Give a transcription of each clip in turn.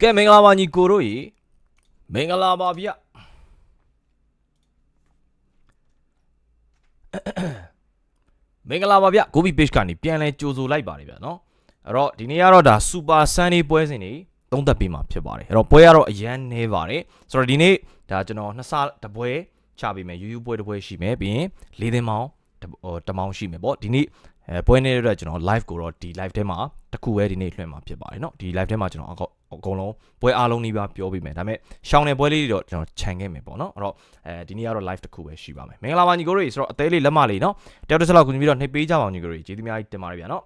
ကဲမင်္ဂလာပါညီကိုတို့ရေမင်္ဂလာပါဗျမင်္ဂလာပါဗျကိုဘီ page ကနေပြန်လဲကြိုဆိုလိုက်ပါတယ်ဗျာနော်အဲ့တော့ဒီနေ့ကတော့ဒါ super sunday ပွဲစဉ်တွေသုံးသက်ပေးမှာဖြစ်ပါတယ်အဲ့တော့ပွဲကတော့အရန်နေပါတယ်ဆိုတော့ဒီနေ့ဒါကျွန်တော်နှစ်ဆတပွဲချပေးမယ်ယူယူပွဲတစ်ပွဲရှိမယ်ပြီးရင်လေးသင်းမောင်းတစ်ဟိုတစ်မောင်းရှိမယ်ပေါ့ဒီနေ့ အဲပွဲနေတဲ့အတွက်ကျွန်တော် live ကိုတော့ဒီ live ထဲမှာတစ်ခုပဲဒီနေ့လွှင့်မှာဖြစ်ပါတယ်เนาะဒီ live ထဲမှာကျွန်တော်အကောအကုန်လုံးပွဲအားလုံးနှီးပါပြောပေးမယ်ဒါပေမဲ့ရှောင်းတဲ့ပွဲလေးတွေတော့ကျွန်တော်ခြံခဲ့မယ်ပေါ့เนาะအဲ့တော့အဲဒီနေ့ကတော့ live တစ်ခုပဲရှိပါမယ်မင်္ဂလာပါညီကိုတို့ရေဆိုတော့အသေးလေးလက်မလေးเนาะတယောက်တစ်ချက်လောက်ကူညီပြီးတော့နှိပ်ပေးကြပါအောင်ညီကိုတို့ရေကျေးဇူးများကြီးတင်ပါတယ်ဗျာเนาะ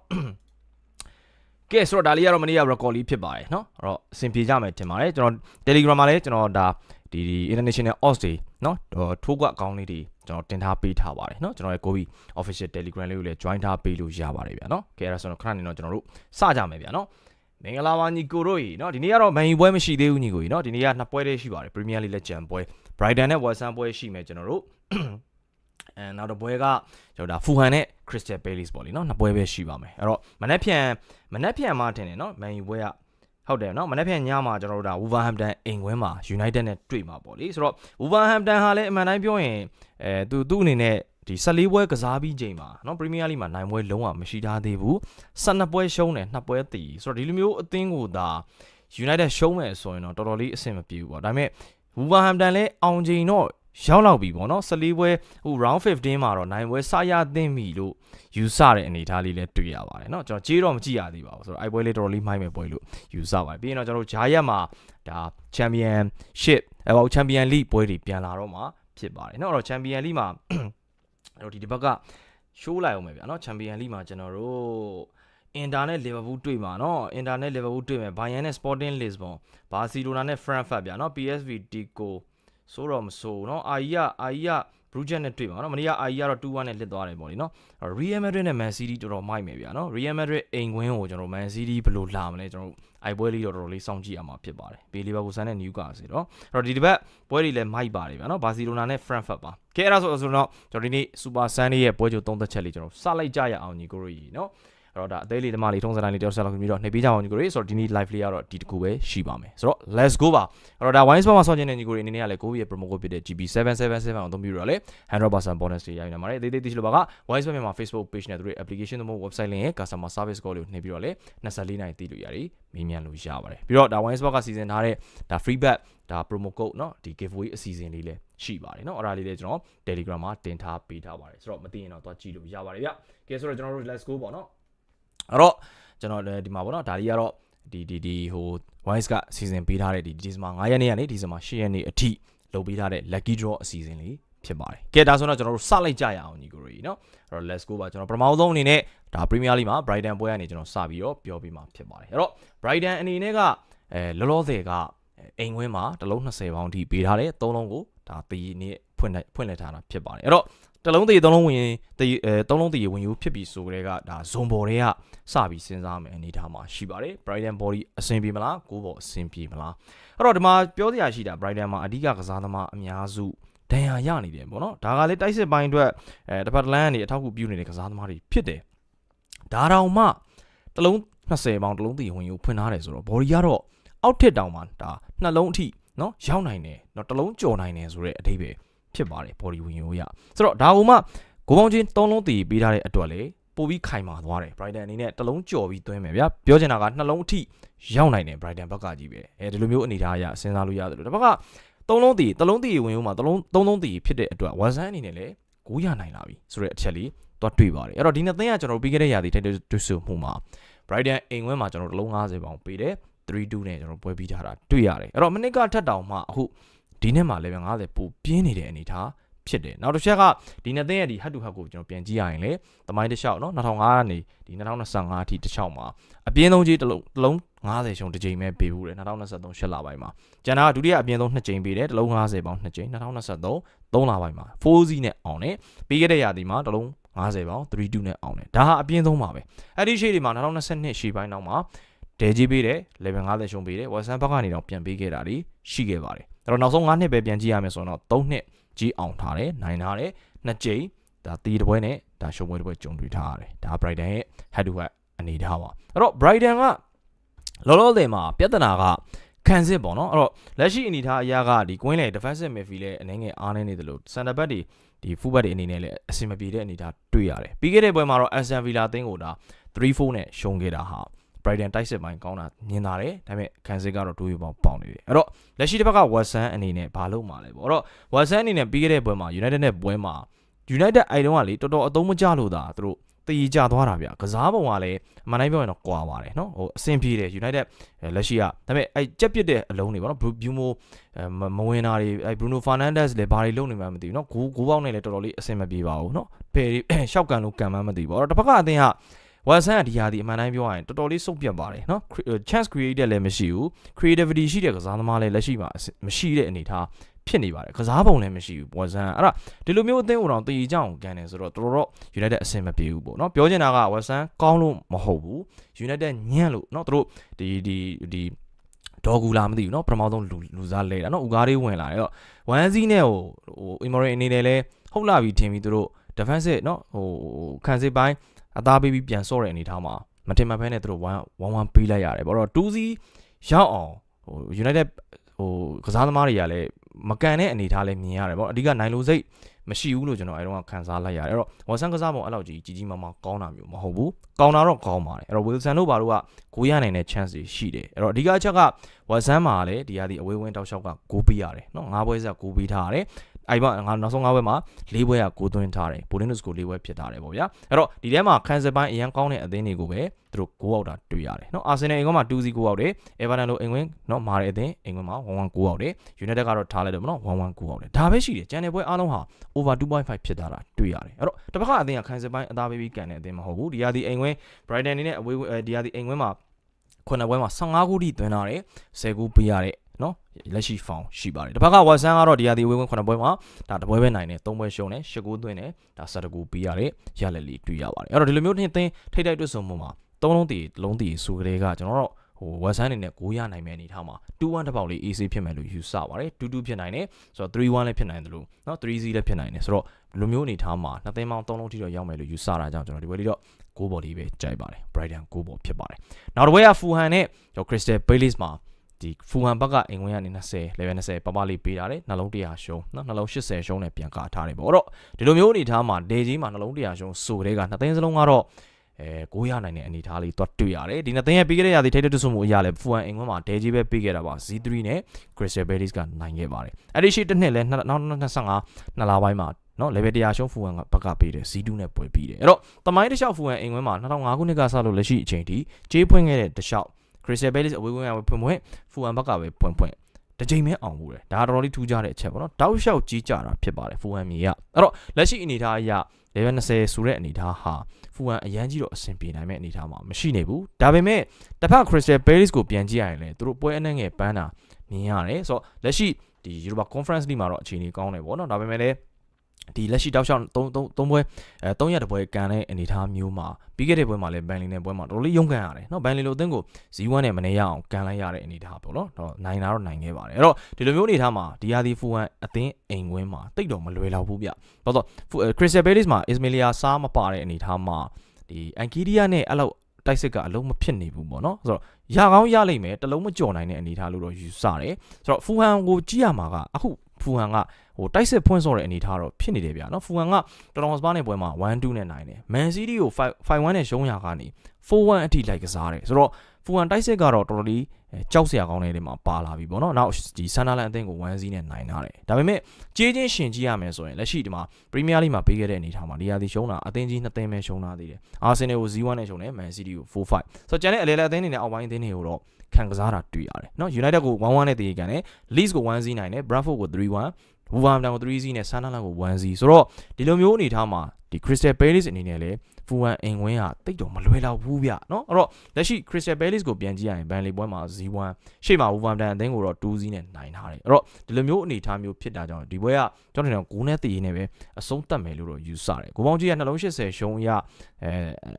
ကဲဆိုတော့ဒါလေးကတော့မနေ့က record လေးဖြစ်ပါတယ်เนาะအဲ့တော့အဆင်ပြေကြမယ်ထင်ပါတယ်ကျွန်တော် Telegram မှာလည်းကျွန်တော်ဒါဒီဒီ international odds တွေเนาะထိုးကွက်အကောင်းလေးတွေ ကျွန်တော်တင်ထားပေးထားပါတယ်เนาะကျွန်တော်ရဲ့ Gobi official Telegram လေးကိုလည်း join ထားပေးလို့ရပါတယ်ဗျာเนาะကဲအဲ့ဒါဆိုတော့ခဏနေတော့ကျွန်တော်တို့စကြမယ်ဗျာเนาะမင်္ဂလာပါညီကိုတို့ကြီးเนาะဒီနေ့ကတော့မန်ယူပွဲမရှိသေးဘူးညီကိုကြီးเนาะဒီနေ့ကနှစ်ပွဲလေးရှိပါတယ် Premier League လက်ကျန်ပွဲ Brighton နဲ့ West Ham ပွဲရှိမယ်ကျွန်တော်တို့ အဲနောက်တစ်ပွဲကကျွန်တော်ဒါဖူဟန်နဲ့ Crystal Palace ပေါ့လीเนาะနှစ်ပွဲပဲရှိပါမယ်အဲ့တော့မနေ့ပြန်မနေ့ပြန်မှထင်တယ်เนาะမန်ယူပွဲက ဟုတ်တယ်เนาะမနေ့ပြန်ညမှာကျွန်တော်တို့ဒါ Wolverhampton အိမ်ခွင်းမှာ United နဲ့တွေ့မှာပေါ့လीဆိုတော့ Wolverhampton ဟာလည်းအမှန်တိုင်းပြောရင်အဲသူသူ့အနေနဲ့ဒီ14ပွဲကစားပြီးချိန်မှာเนาะ Premier League မှာနိုင်ပွဲလုံးဝမရှိထားသေးဘူး12ပွဲရှုံးတယ်2ပွဲတည်ဆိုတော့ဒီလိုမျိုးအသင်းကိုဒါ United ရှုံးမယ်ဆိုရင်တော့တော်တော်လေးအဆင်မပြေဘူးပေါ့ဒါပေမဲ့ Wolverhampton လည်းအောင်ချိန်တော့ ရောက်လောက်ပြီပေါ့နော်14ပွဲဟို round 15မှာတော့နိုင်ပွဲစရသင့်ပြီလို့ယူဆတဲ့အနေအထားလေးလည်းတွေ့ရပါတယ်เนาะကျွန်တော်ကြေးတော့မကြည့်ရသေးပါဘူးဆိုတော့အိုက်ပွဲလေးတော်တော်လေးမိုက်မယ်ပွဲလို့ယူဆပါတယ်ပြီးရင်တော့ကျွန်တော်တို့ဂျာရက်မှာဒါ championship အဲပေါ့ champion league ပွဲတွေပြန်လာတော့မှာဖြစ်ပါတယ်เนาะအဲ့တော့ champion league မှာအဲ့တော့ဒီတစ်ပတ်က show လိုက်အောင်မယ်ဗျာเนาะ champion league မှာကျွန်တော်တို့အင်တာနဲ့လီဗာပူးတွေ့မှာเนาะအင်တာနဲ့လီဗာပူးတွေ့မယ်ဘိုင်ယန်နဲ့ Sporting Lisbon ဘာစီလိုနာနဲ့ Frankfurt ဗျာเนาะ PSV Tico ဆိုတော့မဆိုเนาะအာကြီးကအာကြီးက Bruges နဲ့တွေ့မှာเนาะမနေ့ကအာကြီးကတော့2-1နဲ့လစ်သွားတယ်ပေါ့လေเนาะ Real Madrid နဲ့ Man City တော်တော်မိုက်မယ်ဗျာเนาะ Real Madrid အိမ်ကွင်းကိုကျွန်တော် Man City ဘယ်လိုလာမလဲကျွန်တော်အိုက်ပွဲလေးတော့တော်တော်လေးစောင့်ကြည့်ရမှာဖြစ်ပါတယ်ဘေးလီဗာပူးဆန်နဲ့ Newcastle เนาะအဲ့တော့ဒီတစ်ပတ်ပွဲတွေလည်းမိုက်ပါတယ်ဗျာเนาะ Barcelona နဲ့ Frankfurt ပါကဲအဲ့ဒါဆိုဆိုတော့ကျွန်တော်ဒီနေ့ Super Sunday ရဲ့ပွဲကြိုသုံးသက်ချက်လေးကျွန်တော်စလိုက်ကြရအောင်ညီကိုတို့ကြီးเนาะ အဲ့တော့ဒါအသေးလေးတမလေးထုံးစံတိုင်းလေးတယောက်ဆက်လောက်ပြီးတော့နှိပ်ပေးကြအောင်ညီကိုတွေဆိုတော့ဒီနေ့ live လေးကတော့ဒီတကူပဲရှိပါမယ်ဆိုတော့ let's go ပါအဲ့တော့ဒါ wine spot မှာဆောင်းနေတဲ့ညီကိုတွေအနေနဲ့ကလည်းကိုယ့်ရဲ့ promo code ဖြစ်တဲ့ GB777 ကိုအသုံးပြုရလေ100% bonus တွေရယူနေပါတယ်အသေးသေးသိချလို့ပါက wine spot မြန်မာ Facebook page နဲ့သူတို့ application တို့ website link ရဲ့ customer service call ကိုနှိပ်ပြီးတော့လေ24နိုင်သိလို့ရတယ်မေးမြန်းလို့ရပါတယ်ပြီးတော့ဒါ wine spot ကစီစဉ်ထားတဲ့ဒါ free bet ဒါ promo code เนาะဒီ giveaway အစီအစဉ်လေးလည်းရှိပါတယ်เนาะအဲ့ဒါလေးလည်းကျွန်တော် Telegram မှာတင်ထားပေးထားပါတယ်ဆိုတော့မသိရင်တော့သွားကြည့်လို့ရပါတယ်ဗျကဲဆိုတော့ကျွန်တော်တို့ let's go ပေါ့เนาะ အဲ့တော့ကျွန်တော်ဒီမှာပေါ့နော်ဒါလေးကတော့ဒီဒီဒီဟို wise ကစီစဉ်ပေးထားတဲ့ဒီဒီဇင်ဘာ9ရက်နေ့ကနေဒီဇင်ဘာ10ရက်နေ့အထိလုပ်ပေးထားတဲ့ lucky draw အစီအစဉ်လေးဖြစ်ပါတယ်။ကဲဒါဆိုတော့ကျွန်တော်တို့စလိုက်ကြရအောင်ညီကိုရီနော်။အဲ့တော့ let's go ပါကျွန်တော်ပထမဆုံးအနေနဲ့ဒါ Premier League မှာ Brighton ပွဲကနေကျွန်တော်စပြီးတော့ပြောပြီးမှဖြစ်ပါတယ်။အဲ့တော့ Brighton အနေနဲ့ကအဲလောလောဆယ်ကအိမ်ဝင်းမှာတလုံး20ပေါင်းအထိပေးထားတယ်။သုံးလုံးကိုဒါဒီနေ့ဖွင့်ဖွင့်လှစ်ထားတာဖြစ်ပါတယ်။အဲ့တော့ တလုံးတည်သုံးလုံးဝင်တည်အဲသုံးလုံးတည်ဝင်ယူဖြစ်ပြီးဆိုကြတဲ့ကဒါဇွန်ဘော်တွေကစပြီးစဉ်းစားမယ်အနေထားမှာရှိပါတယ် Brighton body အဆင်ပြေမလားကိုဘော်အဆင်ပြေမလားအဲ့တော့ဒီမှာပြောစရာရှိတာ Brighton မှာအဓိကကစားသမားအများစုဒဏ်ရာရနေတယ်ပေါ့နော်ဒါကလည်းတိုက်စစ်ပိုင်းအတွက်အဲတစ်ဖက်တစ်လမ်းကနေအထောက်အကူပြုနေတဲ့ကစားသမားတွေဖြစ်တယ်ဒါတောင်မှတလုံး20ပေါင်တလုံးတည်ဝင်ယူဖွင့်ထားတယ်ဆိုတော့ body ကတော့အောက်ထစ်တောင်မှဒါနှလုံးအထိနော်ရောက်နိုင်တယ်နော်တလုံးကြော်နိုင်တယ်ဆိုတဲ့အဓိပ္ပာယ် ဖြစ်ပါတယ် body ဝင်ယူရဆိုတော့ဒါကမှကိုပေါင်းချင်း၃လုံးတည်ပေးထားတဲ့အတွက်လေပို့ပြီးခိုင်မာသွားတယ် Brighton အနေနဲ့တလုံးကြော်ပြီးသွင်းမယ်ဗျာပြောချင်တာကနှလုံးအထိရောက်နိုင်တယ် Brighton ဘက်ကကြီးပဲအဲဒီလိုမျိုးအနေထားအရစဉ်းစားလို့ရတယ်လို့တစ်ဘက်ကသုံးလုံးတည်တလုံးတည်ဝင်ဦးမှာတလုံးသုံးလုံးတည်ဖြစ်တဲ့အတွက်ဝန်ဆန်းအနေနဲ့လည်းကိုးရနိုင်လာပြီဆိုတဲ့အချက်လေးသွားတွေ့ပါတယ်အဲ့တော့ဒီနှစ်သင်းကကျွန်တော်ပြီးခဲ့တဲ့ရာသီထိုက်တဲ့တွေ့ဆုံမှုမှာ Brighton အိမ်ဝင်းမှာကျွန်တော်တလုံး90ပေါင်ပေးတယ်3-2နဲ့ကျွန်တော်ပွဲပြီးထားတာတွေ့ရတယ်အဲ့တော့မနစ်ကထက်တောင်မှအခု ဒီနှစ်မှာလည်း50ပိုပြင်းနေတဲ့အနေထားဖြစ်တယ်နောက်တစ်ချက်ကဒီနှစ်သင်းရဲ့ဒီ head to head ကိုကျွန်တော်ပြန်ကြည့်ရရင်လေသမိုင်းတစ်လျှောက်နော်2005ကနေဒီ2025အထိတစ်လျှောက်မှာအပြင်းဆုံးကြီးတစ်လုံးတစ်လုံး90ရှုံတစ်ကြိမ်ပဲပေးဘူးတယ်2023ရှစ်လပိုင်းမှာကျန်တာကဒုတိယအပြင်းဆုံး2ကြိမ်ပေးတယ်တစ်လုံး90ပေါင်2ကြိမ်2023 3လပိုင်းမှာ4စီးနဲ့အောင်တယ်ပြီးခဲ့တဲ့ရာသီမှာတစ်လုံး50ပေါင်3-2နဲ့အောင်တယ်ဒါဟာအပြင်းဆုံးပါပဲအဲ့ဒီရှေ့ဒီမှာ2022ရှေ့ပိုင်းနောက်မှာဒဲကြီးပေးတယ် level 50ရှုံးပေးတယ်ဝက်ဆန်ဘက်ကနေတော့ပြန်ပေးခဲ့တာတွေရှိခဲ့ပါတယ် အဲ့တော့နောက်ဆုံး9နှစ်ပဲပြန်ကြည့်ရမယ်ဆိုတော့3နှစ်ကြီးအောင်ထားတယ်နိုင်ထားတယ်နှစ်ကြိမ်ဒါတီးတစ်ပွဲနဲ့ဒါရှုံးပွဲတစ်ပွဲကြုံတွေ့ထားရတယ်ဒါ Brighton ရဲ့ head to head အနေထားပါအဲ့တော့ Brighton ကလောလောဆယ်မှာပြဿနာကခံစစ်ပေါ့နော်အဲ့တော့လက်ရှိအနေထားအရာကဒီ Queen လေ defensive midfield လည်းအနေငယ်အားနေနေတယ်လို့ center back တွေဒီ full back တွေအနေနဲ့လည်းအဆင်မပြေတဲ့အနေထားတွေ့ရတယ်ပြီးခဲ့တဲ့ပွဲမှာတော့ Aston Villa အသင်းကိုဒါ3-4နဲ့ရှုံးခဲ့တာဟာ Brighton တိုက်စစ်ပိုင်းကောင်းတာမြင်တာတယ်ဒါပေမဲ့ခံစစ်ကတော့ဒိုးရပေါင်းပေါင်နေတယ်အဲ့တော့လက်ရှိတစ်ဖက်က Watson အနေနဲ့ဘာလုပ်မှာလဲပေါ့အဲ့တော့ Watson အနေနဲ့ပြီးခဲ့တဲ့ပွဲမှာ United နဲ့ပွဲမှာ United အိုင်တုံးကလေတော်တော်အသုံးမကျလို့ဒါသူတို့တည်ကြသွားတာဗျကစားပုံကလည်းအမှန်တိုင်းပြောရင်တော့ကွာပါတယ်နော်ဟိုအဆင်ပြေတယ် United လက်ရှိကဒါပေမဲ့အဲကြက်ပစ်တဲ့အလုံးတွေပေါ့နော် Bruno မဝင်တာတွေအဲ Bruno Fernandes လည်းဘာတွေလုပ်နေမှမသိဘူးနော်ဂိုးဂိုးပေါက်နေလည်းတော်တော်လေးအဆင်မပြေပါဘူးနော်ဖယ်ရှောက်ကန်လို့ကန်မှမသိဘူးအဲ့တော့တစ်ဖက်ကအသင်းက ဝါဆန်ကဒီဟာဒီအမှန်တိုင်းပြောရရင်တော်တော်လေးစုပ်ပြတ်ပါတယ်နော် chance created လည်းမရှိဘူး creativity ရှိတဲ့ကစားသမားလည်းလက်ရှိမှာမရှိတဲ့အနေထားဖြစ်နေပါတယ်ကစားပုံလည်းမရှိဘူးဝါဆန်အဲ့ဒါဒီလိုမျိုးအသင်းကိုတော့တည်ကြအောင်ကန်တယ်ဆိုတော့တော်တော် United အဆင်မပြေဘူးပေါ့နော်ပြောချင်တာကဝါဆန်ကောင်းလို့မဟုတ်ဘူး United ညံ့လို့နော်သူတို့ဒီဒီဒီဒေါ်ဂူလာမသိဘူးเนาะပထမဆုံးလူလူစားလဲတာเนาะဥကားလေးဝင်လာတယ်တော့ဝမ်စီနဲ့ဟိုဟိုအီမော်ရီအနေနဲ့လဲဟုတ်လာပြီထင်ပြီးသူတို့ defensive เนาะဟိုခံစစ်ပိုင်း အသားပေးပြီးပြန်ဆော့တဲ့အနေထားမှာမတင်မဖဲနဲ့သူတို့1 1ပေးလိုက်ရတယ်ဘာလို့2စီရောက်အောင်ဟို United ဟိုကစားသမားတွေကလည်းမကန်တဲ့အနေထားလည်းမြင်ရတယ်ပေါ့အဓိကနိုင်လို့စိတ်မရှိဘူးလို့ကျွန်တော်အဲတော့ခံစားလိုက်ရတယ်အဲ့တော့ဝါဆန်ကစားပုံအဲ့လောက်ကြီးကြီးကြီးမားမားကောင်းတာမျိုးမဟုတ်ဘူးကောင်းတာတော့ကောင်းပါတယ်အဲ့တော့ဝီလ်ဆန်တို့ဘာလို့ကဂိုးရနိုင်တဲ့ chance တွေရှိတယ်အဲ့တော့အဓိကအချက်ကဝါဆန်မှာလည်းဒီဟာဒီအဝေးဝင်းတောက်လျှောက်ကဂိုးပေးရတယ်နော်ငါးပွဲဆက်ဂိုးပေးထားရတယ် အဲ့မှာငါနောက်ဆုံး၅ဘွဲမှာ၄ဘွဲကကိုသွင်းထားတယ်ဘိုလင်းဒုစ်ကို၄ဘွဲဖြစ်ထားတယ်ပေါ့ဗျာအဲ့တော့ဒီထဲမှာခန်းစပိုင်းအရန်ကောင်းတဲ့အသင်းတွေကိုပဲသူတို့ဂိုးအောက်တာတွေ့ရတယ်နော်အာဆင်နယ်အိမ်ကွင်းမှာ2-0ဂိုးအောက်တယ်အေဗာတန်လိုအိမ်ကွင်းနော်မာတဲ့အသင်းအိမ်ကွင်းမှာ1-1ဂိုးအောက်တယ်ယူနိုက်တက်ကတော့ထားလိုက်တယ်မနော်1-1ဂိုးအောက်တယ်ဒါပဲရှိတယ်ကျန်တဲ့ပွဲအားလုံးဟာ over 2.5ဖြစ်သွားတာတွေ့ရတယ်အဲ့တော့တစ်ဖက်ကအသင်းကခန်းစပိုင်းအသားပေးပြီးကန်တဲ့အသင်းမဟုတ်ဘူးဒီဟာဒီအိမ်ကွင်း Brighton အနေနဲ့အဝေးဒီဟာဒီအိမ်ကွင်းမှာ ခုနပွဲမှာ15ခုထိသွင်းထားတယ်10ခုပေးရတဲ့နော်လက်ရှိ found ရှိပါတယ်တစ်ဖက်ကဝါဆန်ကတော့ဒီဟာဒီဝေးဝင်း9ပွဲမှာဒါတပွဲပဲနိုင်တယ်3ပွဲရှုံးတယ်10ဂိုးသွင်းတယ်ဒါ17ဂိုးပေးရတယ်ရလက်လေးတွေ့ရပါတယ်အဲ့တော့ဒီလိုမျိုးထင်သင်းထိတ်တိုက်တွတ်ဆုံမှုမှာသုံးလုံးတည်လုံးတည်ဆိုကြတဲ့ကကျွန်တော်တို့ဟိုဝက်ဆန်အနေနဲ့9ရနိုင်မယ့်အနေထားမှာ2-1တစ်ပေါက်လေး AC ဖြစ်မယ်လို့ယူဆပါတယ်2-2ဖြစ်နိုင်တယ်ဆိုတော့3-1လည်းဖြစ်နိုင်တယ်လို့เนาะ3-0လည်းဖြစ်နိုင်တယ်ဆိုတော့လူမျိုးအနေထားမှာနှစ်သိန်းပေါင်း3လုံးထိတော့ရောက်မယ်လို့ယူဆတာကြောင့်ကျွန်တော်ဒီဝဲလေးတော့ 9ဘော်လေးပဲကြိုက်ပါတယ် Brighton 9ဘော်ဖြစ်ပါတယ်နောက်တစ်ပွဲက Fulham နဲ့ Crystal Palace မှာဒီဖူဟန်ဘက်ကအင်ဝင်ကနေ20 level 20ပပလေးပေးတာလေနှလုံး100ရှုံးနော်နှလုံး80ရှုံးနဲ့ပြန်ကာထားတယ်ပေါ့အဲ့တော့ဒီလိုမျိုးအနေထားမှာဒေကြီးမှာနှလုံး100ရှုံးဆိုတဲ့ကနှစ်သိန်းစလုံးကတော့အဲကိုရနိုင်တဲ့အနေထားလေးတွတ်တွေ့ရတယ်ဒီနှစ်သိန်းရဲ့ပြီးခဲ့တဲ့ရာသီထိတ်တဲ့တွမှုအရာလဲဖူဟန်အင်ဝင်မှာဒေကြီးပဲပေးခဲ့တာပါ Z3 နဲ့ Crystal Palace ကနိုင်ခဲ့ပါတယ်အဲ့ဒီရှိတစ်နှစ်လဲနောက်25နှစ်လပိုင်းမှာ နော် level 100ရှုံးဖူဟန်ကဘက်ကပေးတယ် Z2 နဲ့ပွဲပြီးတယ်အဲ့တော့တမိုင်းတစ်လျှောက်ဖူဟန်အင်ဝင်မှာ2005ခုနှစ်ကစလို့လက်ရှိအချိန်ထိကြေးဖွင့်ခဲ့တဲ့တစ်လျှောက် Crystal Palace အဝေးဝင်ရဖွင့်ဖွင့်ဖူဟန်ဘက်ကပဲဖွင့်ဖွင့်တစ်ချိန်မဲအောင်ဘူးတယ်ဒါတော်တော်လေးထူးခြားတဲ့အချက်ပေါ့နော်တောက်လျှောက်ကြီးကြတာဖြစ်ပါတယ်ဖူဟန်မြေကအဲ့တော့လက်ရှိအနေထားအရ level 20ဆိုတဲ့အနေထားဟာဖူဟန်အရန်ကြီးတော့အဆင်ပြေနိုင်မဲ့အနေထားမှာမရှိနေဘူးဒါပေမဲ့တစ်ဖက် Crystal Palace ကိုပြန်ကြည့်ရရင်လည်းသူတို့ပွဲအနှံ့ငယ်ပန်းတာမြင်ရတယ်ဆိုတော့လက်ရှိဒီ Europa Conference League မှာတော့အခြေအနေကောင်းတယ်ပေါ့နော်ဒါပေမဲ့လည်း ဒီလက်ရှိတောက်လျှောက်3 3 3ပွဲအဲ3ရက်တပွဲကန်တဲ့အနေအထားမျိုးမှာပြီးခဲ့တဲ့ပွဲမှာလည်းဘန်လီနဲ့ပွဲမှာတော်တော်လေးရုန်းကန်ရတယ်เนาะဘန်လီလိုအသင်းကိုဇီးဝမ်းနဲ့မနေရအောင်ကန်လိုက်ရတဲ့အနေအထားပေါ့နော်တော့နိုင်တာတော့နိုင်ခဲ့ပါတယ်အဲ့တော့ဒီလိုမျိုးအနေအထားမှာဒီယာဒီဖူဝမ်အသင်းအိမ်ဝင်းမှာတိတ်တော့မလွယ်တော့ဘူးဗျဘာလို့ခရစ်စတယ်ဘဲလစ်မှာအစ္စမေလီယာစားမပါတဲ့အနေအထားမှာဒီအန်ကီဒီယာနဲ့အဲ့လောက်တိုက်စစ်ကအလုံးမဖြစ်နေဘူးပေါ့နော်ဆိုတော့ရကောင်းရလိမ့်မယ်တလုံးမကြော်နိုင်တဲ့အနေအထားလို့တော့ယူဆတယ်ဆိုတော့ဖူဟန်ကိုကြည့်ရမှာကအခု ဖူဟန်ကဟိုတိုက်စစ်ဖွင့်စော်တဲ့အနေအထားတော့ဖြစ်နေတယ်ဗျာနော်ဖူဟန်ကတော်တော်စပါးနဲ့ပွဲမှာ1-2နဲ့နိုင်တယ်မန်စီးတီးကို5-1နဲ့ရှုံးရကနေ 4-1အထိလိုက်ကစားတယ်ဆိုတော့4-1တိုက်စစ်ကတော့တော်တော်လေးကြောက်စရာကောင်းတဲ့နေရာမှာပါလာပြီပေါ့နော်နောက်ဒီဆန်ဒါလန်အသင်းကို1-0နဲ့နိုင်ထားတယ်ဒါပေမဲ့ကြေးချင်းရှင်ကြည့်ရမယ်ဆိုရင်လက်ရှိဒီမှာပရီးမီးယားလိမှာပေးခဲ့တဲ့အနေအထားမှာနေရာဒီရှုံးတာအသင်းကြီး2သင်းပဲရှုံးထားသေးတယ်အာဆင်နယ်ကို0-1နဲ့ရှုံးတယ်မန်စီးတီးကို4-5ဆိုတော့ကျန်တဲ့အလဲလဲအသင်းတွေနဲ့အောက်ပိုင်းအသင်းတွေကိုတော့ခံကစားတာတွေ့ရတယ်နော် United ကို1-1နဲ့တည်ကန်တယ် Leeds ကို1-0နိုင်တယ် Brentford ကို3-1 Wolverhampton ကို3-0နဲ့ Sunderland ကို1-0ဆိုတော့ဒီလိုမျိုးအနေထားမှာဒီ Crystal Palace အနေနဲ့လည်း Fulham အိမ်ဝင်းဟာတိတ်တော့မလွယ်တော့ဘူးဗျเนาะအဲ့တော့လက်ရှိ Crystal Palace ကိုပြန်ကြည့်ရရင် Burnley ပွဲမှာ0-1ရှေ့မှာ Wolverhampton အသင်းကိုတော့2-0နဲ့နိုင်ထားတယ်အဲ့တော့ဒီလိုမျိုးအနေထားမျိုးဖြစ်တာကြောင့်ဒီပွဲကကျွန်တော်တို့9နဲ့တည်ရင်းနဲ့ပဲအဆုံးသတ်မယ်လို့တော့ယူဆတယ်ကိုပေါင်းကြီးကနှလုံး80ရှုံးရအဲ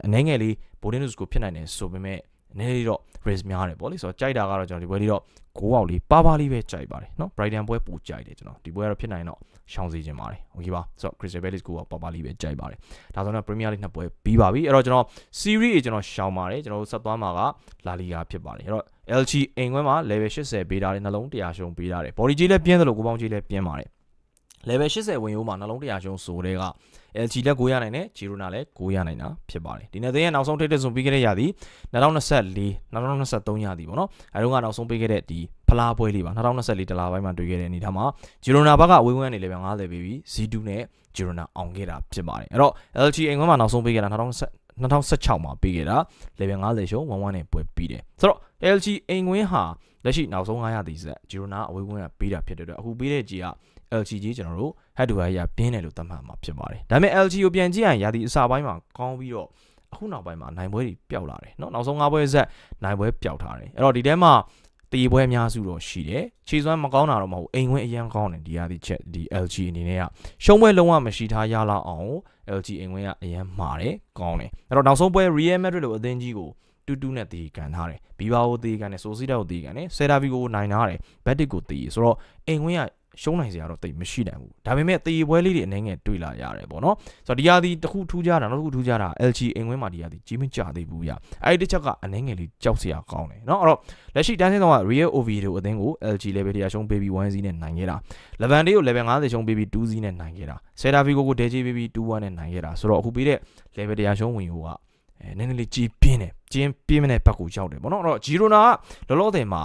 အနေငယ်လေး Bodinus ကိုဖြစ်နိုင်တယ်ဆိုပေမဲ့ နည်းနည်းလေးတော့ risk များတယ်ပေါ့လေဆိုတော့ကြိုက်တာကတော့ကျွန်တော်ဒီပွဲလေးတော့6အောက်လေးပါပါလေးပဲကြိုက်ပါတယ်เนาะ Brighton ပွဲပိုကြိုက်တယ်ကျွန်တော်ဒီပွဲကတော့ဖြစ်နိုင်တော့ရှောင်စေခြင်းပါတယ်โอเคပါဆိုတော့ Crystal Palace ကိုပါပါလေးပဲကြိုက်ပါတယ်ဒါဆိုတော့ Premier League နှစ်ပွဲပြီးပါပြီအဲ့တော့ကျွန်တော် series ကျွန်တော်ရှောင်ပါတယ်ကျွန်တော်ဆက်သွားမှာက La Liga ဖြစ်ပါတယ်အဲ့တော့ LG အိမ်ခွဲမှာ level 80ပေးထားတယ်နှလုံး100ရှုံးပေးထားတယ် body ကြီးလည်းပြင်းတယ်လို့ကိုပေါင်းကြီးလည်းပြင်းပါတယ် level 80ဝင်ရိုးမှာနှလုံး100ရှုံးဆိုတဲ့က LG လက်9ရနိုင်တယ် Girona လည်း9ရနိုင်တာဖြစ်ပါတယ်ဒီနေ့သင်းရဲ့နောက်ဆုံးထိပ်တဲ့ဆုံးပြီးခဲ့တဲ့ရာသီ2024 2023ရာသီပေါ့နော်အဲတုန်းကနောက်ဆုံးပေးခဲ့တဲ့ဒီဖလားပွဲလေးပါ2024တလားပိုင်းမှာတွေ့ခဲ့တဲ့အနေထားမှာ Girona ဘက်ကအဝေးဝန်းကနေ level 50ပေးပြီး Z2 နဲ့ Girona အောင်ခဲ့တာဖြစ်ပါတယ်အဲ့တော့ LG အိမ်ခွန်းမှာနောက်ဆုံးပေးခဲ့တာ2020 2016မှာပေးခဲ့တာ level 50ရှုံး1-1နဲ့ပွဲပြီးတယ်ဆိုတော့ LG အိမ်ခွင်းဟာလက်ရှိနောက်ဆုံး9ရာသီဆက် Girona အဝေးဝန်းကပေးတာဖြစ်တဲ့အတွက်အခုပေးတဲ့ကြီးက LG ကြီးကျွန်တော်တို့ head to head ရပြင်းတယ်လို့သတ်မှတ်မှာဖြစ်ပါတယ်ဒါပေမဲ့ LG ကိုပြန်ကြည့်ရင်ရာသီအစပိုင်းမှာကောင်းပြီးတော့အခုနောက်ပိုင်းမှာနိုင်ပွဲတွေပျောက်လာတယ်เนาะနောက်ဆုံး၅ပွဲဆက်နိုင်ပွဲပျောက်ထားတယ်အဲ့တော့ဒီထဲမှာတည်ပွဲအများစုတော့ရှိတယ်ခြေစွမ်းမကောင်းတာတော့မဟုတ်အိမ်ဝင်အရန်ကောင်းတယ်ဒီရာသီချက်ဒီ LG အနေနဲ့ကရှုံးပွဲလုံးဝမရှိထားရလောက်အောင် LG အိမ်ဝင်ကအရန်မာတယ်ကောင်းတယ်အဲ့တော့နောက်ဆုံးပွဲ Real Madrid လို့အသင်းကြီးကိုတူတူနဲ့တည်ကန်ထားတယ်ဘီဘာကိုတည်ကန်တယ်ဆိုစီတာကိုတည်ကန်တယ်ဆယ်ဒါဗီကိုနိုင်ထားတယ်ဘက်တစ်ကိုတည်ဆိုတော့အိမ်ဝင်က ရှုံးနိုင်စရာတော့တိတ်မရှိနိုင်ဘူးဒါပေမဲ့တေးပွဲလေးတွေအနေငယ်တွေ့လာရတယ်ပေါ့နော်ဆိုတော့ဒီဟာဒီတစ်ခုထူးခြားတာနောက်တစ်ခုထူးခြားတာ LG အိမ်ဝင်းမှာဒီဟာဒီကြီးမကြသေးဘူးဗျအဲ့ဒီတစ်ချက်ကအအနေငယ်လေးကြောက်စရာကောင်းတယ်နော်အဲ့တော့လက်ရှိတန်းစင်းတော့ Real Oviedo အသင်းကို LG level တရားရှုံးပေးပြီး1 0နဲ့နိုင်ခဲ့တာ Levante ကို level 50ရှုံးပေးပြီး2 0နဲ့နိုင်ခဲ့တာ Celta Vigo ကို Deji ပေးပြီး2 1နဲ့နိုင်ခဲ့တာဆိုတော့အခုပေးတဲ့ level တရားရှုံးဝင်ဟိုကအဲနည်းနည်းလေးကြီးပြင်းတယ်ကျင်းပြင်းမတဲ့ဘက်ကိုရောက်တယ်ပေါ့နော်အဲ့တော့ Girona ကလောလောဆယ်မှာ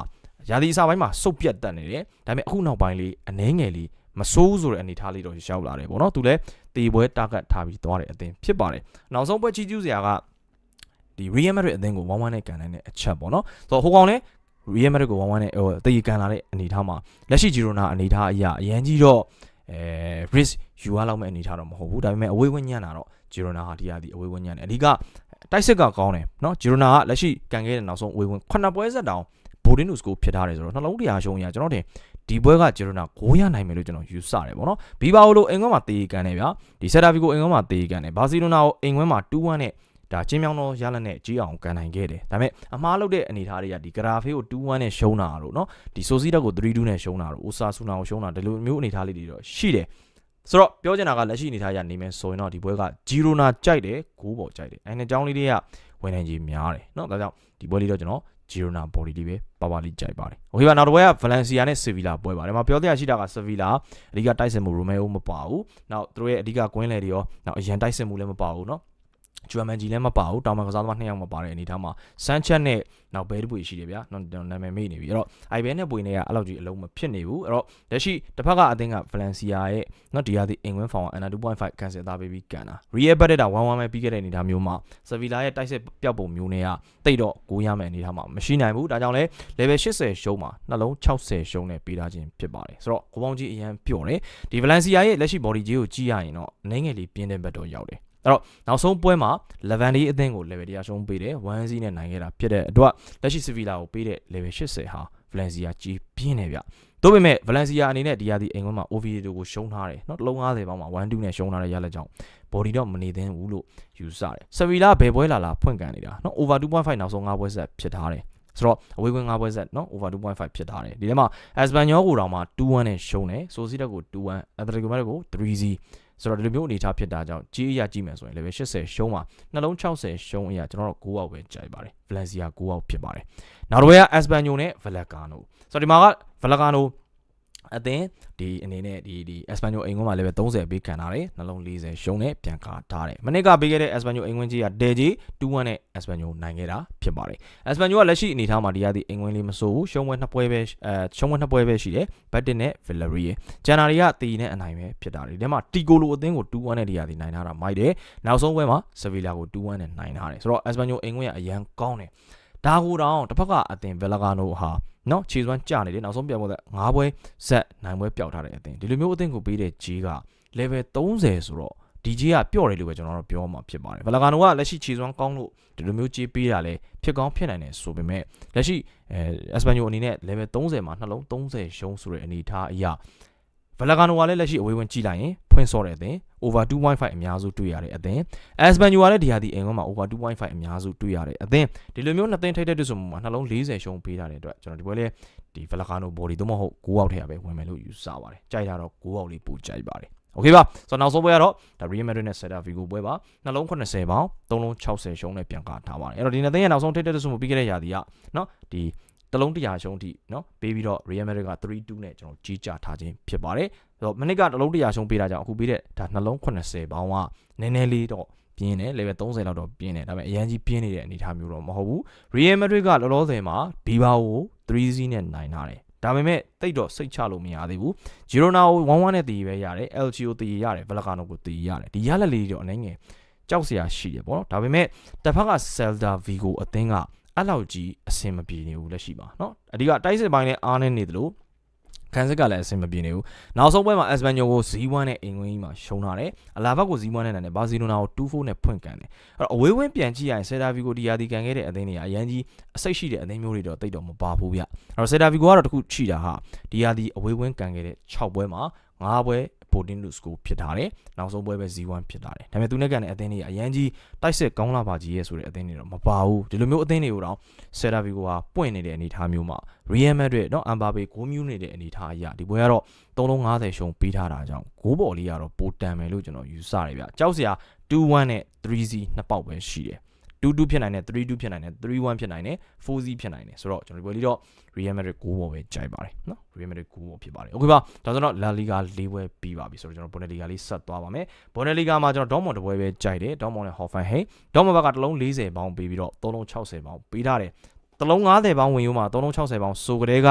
ရာသီအစပိုင်းမှာစုပ်ပြတ်တက်နေတယ်ဒါပေမဲ့အခုနောက်ပိုင်းလေးအနှဲငယ်လေးမစိုးဆိုတဲ့အနေအထားလေးတော့ရောက်လာတယ်ပေါ့နော်သူလည်းတေပွဲတာဂက်ထားပြီးသွားတဲ့အသင်းဖြစ်ပါတယ်နောက်ဆုံးပွဲကြီးကျူးစရာကဒီ Real Madrid အသင်းကို1-1နဲ့ကန်နိုင်တဲ့အချက်ပေါ့နော်ဆိုတော့ဟိုကောင်လည်း Real Madrid ကို1-1နဲ့ဟိုတေကန်လာတဲ့အနေအထားမှာလက်ရှိ Girona အနေအထားအရာအရင်ကြီးတော့အဲ risk ယူရလောက်မဲ့အနေအထားတော့မဟုတ်ဘူးဒါပေမဲ့အဝေးဝင်းညံ့တာတော့ Girona ဟာဒီဟာဒီအဝေးဝင်းညံ့တယ်အဓိကတိုက်စစ်ကကောင်းတယ်နော် Girona ကလက်ရှိကန်ခဲ့တဲ့နောက်ဆုံးအဝေးဝင်း9ပွဲဆက်တောင် Bodin News ကိုဖြစ်ထားတယ်ဆိုတော့နှလုံးတရားရှုံးရကျွန်တော်တင်ဒီပွဲကဂျီရိုနာ9ရနိုင်မယ်လို့ကျွန်တော်ယူဆတယ်ပေါ့နော်ဘီဘာအိုလိုအင်ကွန်းမှာတေးကန်တယ်ဗျာဒီဆက်တာဗီကိုအင်ကွန်းမှာတေးကန်တယ်ဘာစီလိုနာကိုအင်ကွန်းမှာ2-1နဲ့ဒါချင်းမြောင်းတော့ရလက်နဲ့ကြီးအောင်ကန်နိုင်ခဲ့တယ်ဒါပေမဲ့အမားလုပ်တဲ့အနေအထားတွေကဒီဂရာဖေးကို2-1နဲ့ရှုံးတာတို့နော်ဒီဆိုစီတက်ကို3-2နဲ့ရှုံးတာတို့အိုဆာဆူနာကိုရှုံးတာဒီလိုမျိုးအနေအထားလေးတွေတော့ရှိတယ်ဆိုတော့ပြောချင်တာကလက်ရှိအနေအထားရနေမယ်ဆိုရင်တော့ဒီပွဲကဂျီရိုနာကြိုက်တယ်ဂိုးပေါ်ကြိုက်တယ်အဲဒီအကြောင်းလေးတွေကဝင်နိုင်ကြီးများတယ်เนาะဒါကြောင့်ဒီပွဲလေးတော့ကျွန်တော် Girona body လေးပဲပါပါလေးကြိုက်ပါတယ်။ Okay ပါနောက်တစ်ပွဲက Valencia နဲ့ Sevilla ပွဲပါတယ်။ဒီမှာပြောတရားရှိတာက Sevilla အဓိကတိုက်စစ်မှု Romeo မပါဘူး။နောက်သူတို့ရဲ့အဓိကကွင်းလေတွေရောနောက်အရန်တိုက်စစ်မှုလည်းမပါဘူးเนาะ။ ဂျွမ်မန်ဂျီလည်းမပါဘူးတောင်မန်ကစားသမားနှစ်ယောက်မပါတဲ့အနေထားမှာဆန်ချက်နဲ့နောက်ဘဲတပွေရှိတယ်ဗျာနော်နာမည်မေ့နေပြီအဲ့တော့အိုင်ဘဲနဲ့ပွေနဲ့ကအဲ့လောက်ကြီးအလုံးမဖြစ်နေဘူးအဲ့တော့လက်ရှိတစ်ဖက်ကအသင်းကဗလန်စီယာရဲ့နော်ဒီဟာဒီအင်ဝင်းဖောင်အန်နာ2.5ကန်ဆယ်သားပေးပြီးကန်တာရီယယ်ဘတ်တာ1-1ပဲပြီးခဲ့တဲ့အနေထားမျိုးမှာဆဗီလာရဲ့တိုက်စစ်ပျောက်ပုံမျိုးနဲ့ကတိတ်တော့ကိုရမယ်အနေထားမှာမရှိနိုင်ဘူးဒါကြောင့်လဲ level 80ရှုံးမှာနှလုံး60ရှုံးနဲ့ပေးထားခြင်းဖြစ်ပါတယ်ဆိုတော့ကိုပေါင်းကြီးအရန်ပျော့တယ်ဒီဗလန်စီယာရဲ့လက်ရှိ body ကြီးကိုကြည့်ရရင်တော့အနေငယ်လေးပြင်းတဲ့ဘက်တော့ရောက်တယ် အဲ့တော့နောက်ဆုံးပွဲမှာ Levante အသင်းကို level တရားရှုံးပေးတယ်1 0နဲ့နိုင်ခဲ့တာဖြစ်တဲ့အတွက်လက်ရှိ Sevilla ကိုပေးတဲ့ level 80ဟာ Valencia ကြီးပြင်းနေဗျတို့ပေမဲ့ Valencia အနေနဲ့ဒီဟာဒီအိမ်ကွန်းမှာ Oviedo ကိုရှုံးထားတယ်เนาะတလုံး90ပေါင်းမှာ1-2နဲ့ရှုံးထားတဲ့ရလက်ကြောင့် body တော့မနေသင့်ဘူးလို့ယူဆတယ် Sevilla ဘယ်ပွဲလာလာဖွင့်ကန်နေတာเนาะ over 2.5နောက်ဆုံး5ပွဲဆက်ဖြစ်ထားတယ်ဆိုတော့အဝေးကွင်း5ပွဲဆက်เนาะ over 2.5ဖြစ်ထားတယ်ဒီထဲမှာ Espanyol ကိုတောင်မှ2-1နဲ့ရှုံးတယ် Sociedad ကို2-1 Atletico Madrid ကို3-0 ဆိုတော့ဒီလိုမျိုးအနေအထားဖြစ်တာကြောင့်ကြီးအရာကြီးမယ်ဆိုရင် level 80ရှုံးမှာနှလုံး60ရှုံးအရာကျွန်တော်တို့9အောက်ပဲကြိုက်ပါတယ် Valencia 9အောက်ဖြစ်ပါတယ်နောက်တစ်ပွဲက Espanyol နဲ့ Vallecano ဆိုတော့ဒီမှာက Vallecano အသင်းဒီအနေနဲ့ဒီဒီ Espanyol အိမ်ကွန်းမှာလည်းပဲ30ပေးခံထားတယ်နှလုံး40ရှုံးနဲ့ပြန်ကာထားတယ်မနစ်ကပေးခဲ့တဲ့ Espanyol အိမ်ကွန်းကြီးကဒေဂျီ2-1နဲ့ Espanyol နိုင်ခဲ့တာဖြစ်ပါတယ် Espanyol ကလက်ရှိအနေထားမှာဒီရသည့်အိမ်ကွန်းလေးမစိုးဘူးရှုံးပွဲနှစ်ပွဲပဲအဲရှုံးပွဲနှစ်ပွဲပဲရှိတယ် Betis နဲ့ Villarreal ဂျန်နာရီကတီနဲ့အနိုင်ပဲဖြစ်တာဒီထဲမှာတီကိုလိုအသင်းကို2-1နဲ့ဒီရသည့်နိုင်ထားတာမိုက်တယ်နောက်ဆုံးပွဲမှာ Sevilla ကို2-1နဲ့နိုင်ထားတယ်ဆိုတော့ Espanyol အိမ်ကွန်းရအရန်ကောင်းတယ် ဒါကိုတော့တစ်ဖက်ကအသင် Velagano ဟာနော်ခြေစွမ်းကြနေတယ်နောက်ဆုံးပြောင်းပေါ်တဲ့၅ပွဲဇက်နိုင်ပွဲပျောက်ထားတဲ့အသင်ဒီလိုမျိုးအသင်ကိုပေးတဲ့ဂျီက level 30ဆိုတော့ဒီဂျီကပျော့တယ်လို့ပဲကျွန်တော်တို့ပြောမှာဖြစ်ပါတယ် Velagano ကလက်ရှိခြေစွမ်းကောင်းလို့ဒီလိုမျိုးကြီးပေးတာလဲဖြစ်ကောင်းဖြစ်နိုင်တယ်ဆိုပေမဲ့လက်ရှိအဲ Espanyol အနေနဲ့ level 30မှာနှလုံး30ရှုံးဆိုတဲ့အနေအထားအရာ Vallecano ကလည်းလက်ရှိအဝေးဝင်ကြည့်လိုက်ရင်ဖွင့်စော့တဲ့အသင်း over 2.5အများစုတွေ့ရတဲ့အသင်း Espanyol ကလည်းဒီဟာဒီအိမ်ကွန်းမှာ over 2.5အများစုတွေ့ရတဲ့အသင်းဒီလိုမျိုးနှစ်သင်းထိတဲ့တွေ့ဆုံမှုမှာနှလုံး40ရှုံးပေးထားတဲ့အတွက်ကျွန်တော်ဒီပွဲလေးဒီ Vallecano body သို့မဟုတ်9အောက်ထဲကပဲဝင်မယ်လို့ယူဆပါတယ်ကြိုက်တာတော့9အောက်လေးပိုကြိုက်ပါတယ်โอเคပါဆိုတော့နောက်ဆုံးပွဲကတော့ဒါ Real Madrid နဲ့ Celta Vigo ပွဲပါနှလုံး80ပေါင်3လုံး60ရှုံးနဲ့ပြန်ကားထားပါတယ်အဲ့တော့ဒီနှစ်သင်းရဲ့နောက်ဆုံးထိတဲ့တွေ့ဆုံမှုပြီးခဲ့တဲ့ရာသီကเนาะဒီ တလုံးတရာရှုံးထိเนาะပေးပြီးတော့ Real Madrid က3-2နဲ့ကျွန်တော်ကြီးကြထားခြင်းဖြစ်ပါတယ်ဆိုတော့မနစ်ကတလုံးတရာရှုံးပေးတာကြောင့်အခုပေးတဲ့ဒါနှလုံး80ပေါင်ကနည်းနည်းလေးတော့ပြင်းတယ် level 30လောက်တော့ပြင်းတယ်ဒါပေမဲ့အရန်ကြီးပြင်းနေတဲ့အနေအထားမျိုးတော့မဟုတ်ဘူး Real Madrid ကလောလောဆယ်မှာ Bilbao ကို3-0နဲ့နိုင်ထားတယ်ဒါပေမဲ့တိတ်တော့စိတ်ချလို့မရသေးဘူး Girona ကို1-1နဲ့တည်ပဲရတယ် LG ကိုတည်ရတယ် Vallecano ကိုတည်ရတယ်ဒီရလက်လေးတော့အနေငယ်ကြောက်စရာရှိတယ်ပေါ့နော်ဒါပေမဲ့တစ်ဖက်က Celta Vigo အသင်းက အဲ့လောက်ကြီးအဆင်မပြေနေဘူးလက်ရှိမှာเนาะအဓိကတိုက်စစ်ပိုင်းနဲ့အားနေနေသလိုခန်းစစ်ကလည်းအဆင်မပြေနေဘူးနောက်ဆုံးပွဲမှာ Espanyol ကို0-1နဲ့အင်္ဂွင်းကြီးမှာရှုံးထားတယ်အလာဘက်ကို0-1နဲ့နိုင်တယ်ဘာစီလိုနာကို2-4နဲ့ဖွင့်ကန်တယ်အဲ့တော့အဝေးဝင်းပြန်ကြည့်ရရင် Celta Vigo ဒီယာဒီကန်ခဲ့တဲ့အသင်းတွေကအရန်ကြီးအစိတ်ရှိတဲ့အသင်းမျိုးတွေတော့တိတ်တော့မပါဘူးဗျအဲ့တော့ Celta Vigo ကတော့တခုချိတာဟာဒီယာဒီအဝေးဝင်းကန်ခဲ့တဲ့6ပွဲမှာ9ပွဲ ပိုတင်လူစကိုဖြစ်ထားတယ်နောက်ဆုံးပွဲပဲ Z1 ဖြစ်ထားတယ်ဒါပေမဲ့သူနဲ့ကန်တဲ့အသင်းတွေကအရန်ကြီးတိုက်စစ်ကောင်းလာပါကြီးရဲ့ဆိုတဲ့အသင်းတွေတော့မပါဘူးဒီလိုမျိုးအသင်းတွေကိုတော့ Celta Vigo ကပွင့်နေတဲ့အနေအထားမျိုးမှာ Real Madrid เนาะ Mbappe ဂိုးမြူးနေတဲ့အနေအထားအရာဒီပွဲကတော့350ရှုံးပေးထားတာကြောင့်ဂိုးပေါ်လေးကတော့ပိုတန်မယ်လို့ကျွန်တော်ယူဆတယ်ဗျကြောက်စရာ2-1နဲ့ 3-0 နှစ်ပေါက်ပဲရှိတယ် 2-2ဖြစ်နိုင်တယ်3-2ဖြစ်နိုင်တယ်3-1ဖြစ်နိုင်တယ်4-0ဖြစ်နိုင်တယ်ဆိုတော့ကျွန်တော်ဒီပွဲလေးတော့ Real Madrid 6ဘောပဲကြိုက်ပါတယ်နော် Real Madrid 6ဘောဖြစ်ပါတယ် Okay ပါဒါဆိုတော့ La Liga ၄ပွဲပြီးပါပြီဆိုတော့ကျွန်တော် Bundesliga လေးဆက်သွားပါမယ် Bundesliga မှာကျွန်တော် Dortmund တစ်ပွဲပဲကြိုက်တယ် Dortmund နဲ့ Hoffenheim Dortmund ဘက်ကတစ်လုံး40ပေါင်းပေးပြီးတော့3လုံး60ပေါင်းပေးထားတယ်တလုံး90ပေါင်းဝင်ရိုးမှာ3လုံး60ပေါင်းဆိုကြတဲ့က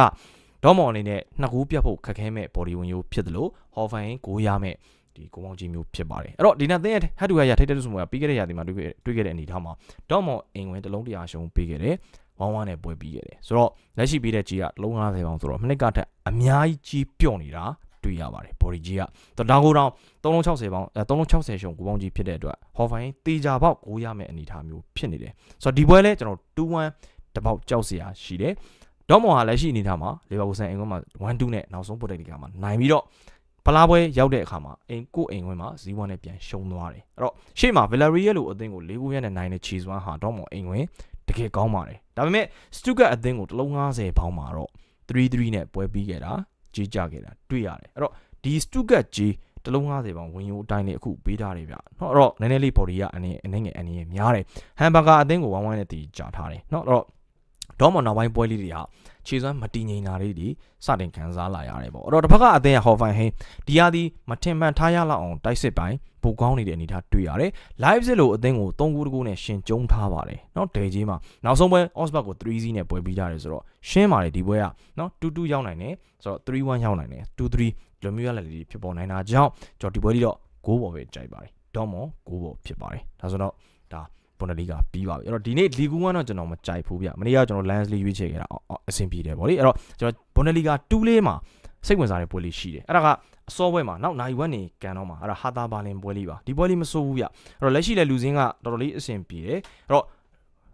ဒေါမော်အနေနဲ့နှစ်ကူးပြတ်ဖို့ခက်ခဲမဲ့ body ဝင်ရိုးဖြစ်တယ်လို့ Hoffenheim ကိုရမဲ့ ဒီကိုမောင်ကြီးမျိုးဖြစ်ပါတယ်အဲ့တော့ဒီနေ့သင်ရဲ့ head to head ရထိတ်တဲ့ဆိုမှပြီးခဲ့တဲ့ရာသီမှာတွေ့ခဲ့တွေ့ခဲ့တဲ့အနေအထားမှာဒေါမော်အင်ဝင်တလုံးတရာရှုံးပေးခဲ့တယ်ဝမ်းဝမ်းနဲ့ပွဲပြီးခဲ့တယ်ဆိုတော့လက်ရှိပေးတဲ့ကြီးကတလုံး90ပေါင်းဆိုတော့မနစ်ကထက်အများကြီးကြီးပြော့နေတာတွေ့ရပါတယ် body ကြီးကတော့ဒါကိုတော့360ပေါင်းအဲ360ရှုံးကိုပေါင်းကြီးဖြစ်တဲ့အတွက် Hoffenheim တေချာပေါက်ကိုရမဲ့အနေအထားမျိုးဖြစ်နေတယ်ဆိုတော့ဒီပွဲလဲကျွန်တော်2-1တပေါက်ကြောက်စရာရှိတယ်။ဒေါမော်ဟာလက်ရှိအနေထားမှာလီဗာပူးဆန်အင်ကွန်းမှာ1-2နဲ့နောက်ဆုံးပုတ်တဲ့ဒီကမှာနိုင်ပြီးတော့ ဖလားပွဲရောက်တဲ့အခါမှာအိမ်ကိုအိမ်ဝင်မှာ0-1နဲ့ပြန်ရှုံးသွားတယ်အဲ့တော့ရှေ့မှာ Villarreal လို့အသင်းကို၄ဂိုးရနဲ့နိုင်တဲ့ Chelsea ဟာတော့မအိမ်ဝင်တကယ်ကောင်းပါတယ်ဒါပေမဲ့ Stuttgart အသင်းကိုတလုံး90ပေါင်းမှာတော့3-3နဲ့ပွဲပြီးခဲ့တာကြီးကြခဲ့တာတွေ့ရတယ်အဲ့တော့ဒီ Stuttgart ကြီးတလုံး90ပေါင်ဝင်ရိုးအတိုင်းလေးအခုပေးထားတယ်ဗျ။နော်အဲ့တော့နည်းနည်းလေး body ကအနေအနေငယ်အနေငယ်များတယ်။ဟမ်ဘာဂါအသင်းကိုဝမ်းဝမ်းနဲ့တီးကြထားတယ်။နော်အဲ့တော့ ဒေါမွန်နောက်ပိုင်းပွဲလေးတွေဟာခြေစွမ်းမတည်ငြိမ်တာလေးတွေစတင်ခံစားလာရတယ်ပေါ့အဲ့တော့တစ်ဖက်ကအသင်းရဟော်ဖိုင်ဟင်းဒီဟာဒီမထင်မှန်ထားရလောက်အောင်တိုက်စစ်ပိုင်းပိုကောင်းနေတဲ့အနေအထားတွေ့ရတယ် live စစ်လို့အသင်းကို3ခုတကူနဲ့ရှင်ကျုံထားပါတယ်เนาะဒဲကြီးမှာနောက်ဆုံးပွဲ Osberg ကို3-0နဲ့ပွဲပြီးကြတယ်ဆိုတော့ရှင်းပါတယ်ဒီပွဲကเนาะ2-2ရောက်နိုင်တယ်ဆိုတော့3-1ရောက်နိုင်တယ်2-3လိုမျိုးရလက်လေးဖြစ်ပေါ်နိုင်တာကြောင့်ကျွန်တော်ဒီပွဲလေးတော့ဂိုးပေါ်ပဲကြိုက်ပါတယ်ဒေါမွန်ဂိုးပေါ်ဖြစ်ပါတယ်ဒါဆိုတော့ဒါ ဘွန်ဒလီဂါပြီးပါပြီအဲ့တော့ဒီနေ့လီဂူ1တော့ကျွန်တော်မကြိုက်ဘူးဗျမနေ့ကကျွန်တော် Lansley ရွေးချယ်ခဲ့တာအဆင်ပြေတယ်ဗောလေအဲ့တော့ကျွန်တော်ဘွန်ဒလီဂါ2လေးမှာစိတ်ဝင်စားတဲ့ပွဲလေးရှိတယ်အဲ့ဒါကအစောပွဲမှာနောက်နိုင်ဝက်နေကန်တော့မှာအဲ့ဒါဟာတာဘာလင်ပွဲလေးပါဒီပွဲလေးမစိုးဘူးဗျအဲ့တော့လက်ရှိလက်လူစင်းကတော်တော်လေးအဆင်ပြေတယ်အဲ့တော့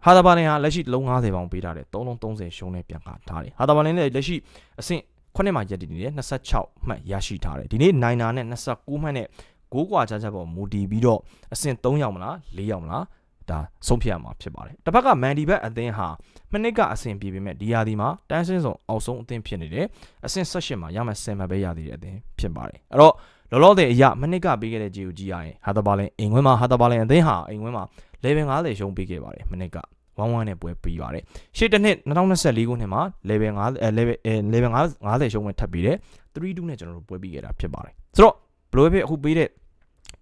ဟာတာဘာလင်ဟာလက်ရှိလုံး90ပေါင်ပေးထားတယ်3လုံး30ရှုံးနဲ့ပြန်ခါထားတယ်ဟာတာဘာလင်လည်းလက်ရှိအဆင့်ခုနှစ်မှာရက်တည်နေတယ်26မှတ်ရရှိထားတယ်ဒီနေ့နိုင်နာနဲ့29မှတ်နဲ့6กว่าချာချာပေါ်မူတည်ပြီးတော့အဆင့်3ရောက်မလား4ရောက်မလား ဒါဆုံးဖြတ်ရမှာဖြစ်ပါတယ်တစ်ဖက်ကမန်ဒီဘက်အသင်းဟာမနစ်ကအဆင်ပြေပေမဲ့ဒီယာဒီမှာတန်းစင်းဆုံးအောက်ဆုံးအသင်းဖြစ်နေတယ်အဆင့်18မှာရမယ်10မှတ်ပဲရသေးတဲ့အသင်းဖြစ်ပါတယ်အဲ့တော့လောလောဆယ်အရမနစ်ကပေးခဲ့တဲ့ဂျီကိုကြည့်ရရင်ဟာတဘာလင်အိမ်ဝင်းမှာဟာတဘာလင်အသင်းဟာအိမ်ဝင်းမှာ level 50ရှုံးပေးခဲ့ပါတယ်မနစ်ကဝမ်းဝမ်းနဲ့ပွဲပြီးပါတယ်ရှေ့တစ်နှစ်2024ခုနှစ်မှာ level 5 level level 50ရှုံးဝင်ထပ်ပြီးတယ်3-2နဲ့ကျွန်တော်တို့ပွဲပြီးခဲ့တာဖြစ်ပါတယ်ဆိုတော့ဘလိုပဲအခုပေးတဲ့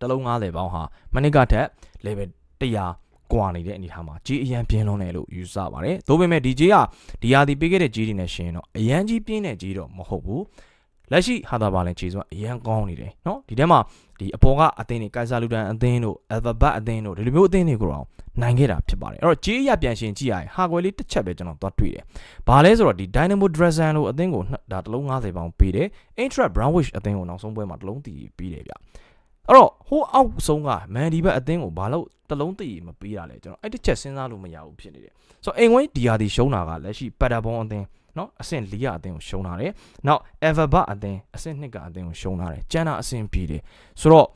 တလုံး90ပေါင်းဟာမနစ်ကထက် level 100 ကွာနေတဲ့အနေထားမှာကြီးအရန်ပြင်းလွန်းတယ်လို့ယူဆပါတယ်။ဒါပေမဲ့ဒီကြီးကဒီဟာဒီပေးခဲ့တဲ့ကြီးတွေနဲ့ရှင်တော့အရန်ကြီးပြင်းတဲ့ကြီးတော့မဟုတ်ဘူး။လက်ရှိဟာတာဘာလင်ကြီးဆိုအရန်ကောင်းနေတယ်နော်။ဒီထဲမှာဒီအပေါ်ကအသင်းတွေကင်ဆာလူတန်အသင်းတို့အယ်ဗာဘတ်အသင်းတို့ဒီလိုမျိုးအသင်းတွေကိုတော့နိုင်ခဲ့တာဖြစ်ပါတယ်။အဲ့တော့ကြီးအရပြန်ရှင်ကြည့်ရရင်ဟာကွယ်လေးတစ်ချက်ပဲကျွန်တော်သွားတွေ့တယ်။ဘာလဲဆိုတော့ဒီ Dynamo Dresden လို့အသင်းကိုဒါတလုံး90ပေါင်ပေးတယ်။ Intra Brownwich အသင်းကိုနောက်ဆုံးပွဲမှာတလုံးတီပေးတယ်ဗျ။ အဲ့တော့ဟိုအောက်ဆုံးကမန်ဒီဘက်အသင်းကိုဘာလို့တလုံးတည်မပေးရလဲကျွန်တော်အဲ့တစ်ချက်စဉ်းစားလို့မရဘူးဖြစ်နေတယ်ဆိုတော့အိမ်ဝိုင်းဒီယာဒီရှုံးတာကလက်ရှိပတ်တာဘုံအသင်းနော်အဆင့်4ကအသင်းကိုရှုံးထားတယ်နောက် Everbat အသင်းအဆင့်2ကအသင်းကိုရှုံးထားတယ်ကျန်တာအဆင့်ပြီးတယ်ဆိုတော့